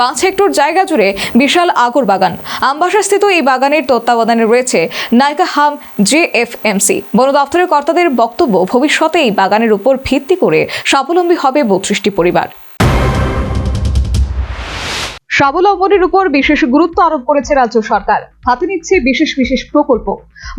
পাঁচ হেক্টর জায়গা জুড়ে বিশাল আগর বাগান। আমবাসাস্থিত এই বাগানের তত্ত্বাবধানে রয়েছে নাইকা হাম জেএফএমসি বন দপ্তরের কর্তাদের বক্তব্য ভবিষ্যতে এই বাগানের উপর ভিত্তি করে স্বাবলম্বী হবে বত্রিশটি পরিবার। স্বাবলম্বনের উপর বিশেষ গুরুত্ব আরোপ করেছে রাজ্য সরকার। হাতে নিচ্ছে বিশেষ বিশেষ প্রকল্প।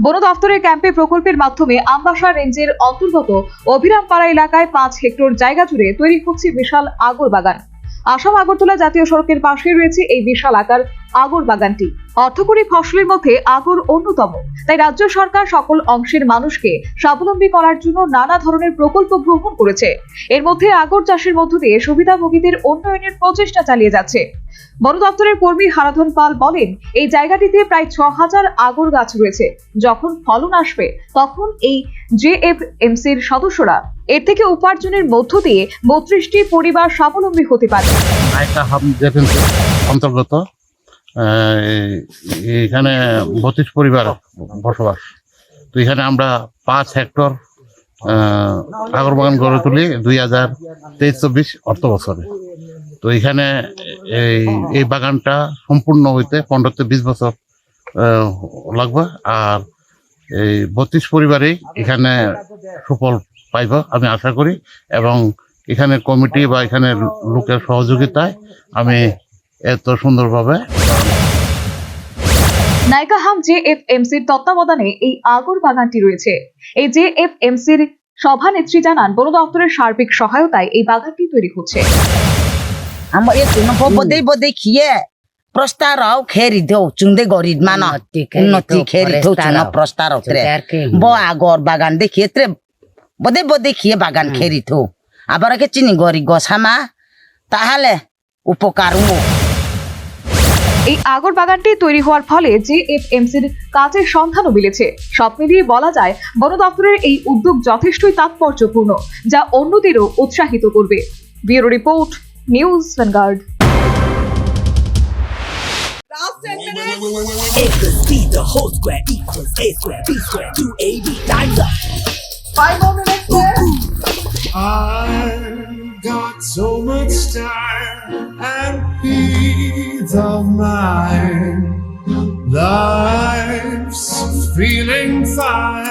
বন দপ্তরের ক্যাম্পে প্রকল্পের মাধ্যমে আমবাসা রেঞ্জের অন্তর্গত অভিরামপাড়া এলাকায় পাঁচ হেক্টর জায়গা জুড়ে তৈরি হচ্ছে বিশাল আগর বাগান। আসাম আগরতলা জাতীয় সড়কের পাশে রয়েছে এই বিশাল আকার আগর বাগানটি। অর্থকরী ফসলের মধ্যে আগর অন্যতম। তাই রাজ্য সরকার সকল অংশের মানুষকে স্বাবলম্বী করার জন্য নানা ধরনের প্রকল্প গ্রহণ করেছে। এর মধ্যে আগর চাষের মধ্য দিয়ে সুবিধাভোগীদের উন্নয়নের প্রচেষ্টা চালিয়ে যাচ্ছে। বন দপ্তরের কর্মী হারাধন পাল বলেন এই জায়গাটিতে প্রায় ছ হাজার আগর গাছ রয়েছে। যখন ফলন আসবে তখন এই জেএফএমসির সদস্যরা এর থেকে উপার্জনের মধ্য দিয়ে বত্রিশটি পরিবার স্বাবলম্বী হতে পারে। অন্তর্গত এখানে বত্রিশ পরিবার বসবাস। তো এখানে আমরা পাঁচ হেক্টর আহ, আগর বাগান গড়ে তুলি দুই হাজার তেইশ চব্বিশ অর্থ বছরে তো এখানে এই এই বাগানটা সম্পূর্ণ হইতে পনেরো থেকে বিশ বছর লাগবে। আর এই বত্রিশ পরিবারেই এখানে সুফল পাইব, আমি আশা করি। এবং এখানে কমিটি বা এখানে লোকের সহযোগিতায় আমি এত সুন্দরভাবে নাইকা হাম জেএফএমসির তত্ত্বাবধানে এই আগর বাগানটি রয়েছে। এই জে এফ জেএফএমসির সভানেত্রী জানান বন দপ্তরের সার্বিক সহায়তায় এই বাগানটি তৈরি হচ্ছে। আমার এ তুন বদে বদে খিয়ে প্রস্তারও খেরি দেও চুন্দে গরিব মান উন্নতি খেরি দেও চুন প্রস্তার ত্রে ব আগর বাগান দেখিয়ে ত্রে বদে বদে খিয়ে বাগান খেরি থো আবার কে চিনি গরি গসামা তাহলে উপকার ও এই আগর বাগানটি তৈরি হওয়ার ফলে জেএফএমসির কাজের সন্ধানও মিলেছে সব মিলিয়ে বলা যায় বন দপ্তরের এই উদ্যোগ যথেষ্টই তাৎপর্যপূর্ণ যা অন্যদেরও উৎসাহিত করবে bureau report News Vanguard. Five more minutes left. I got so much time and peace of mind. Life's feeling fine.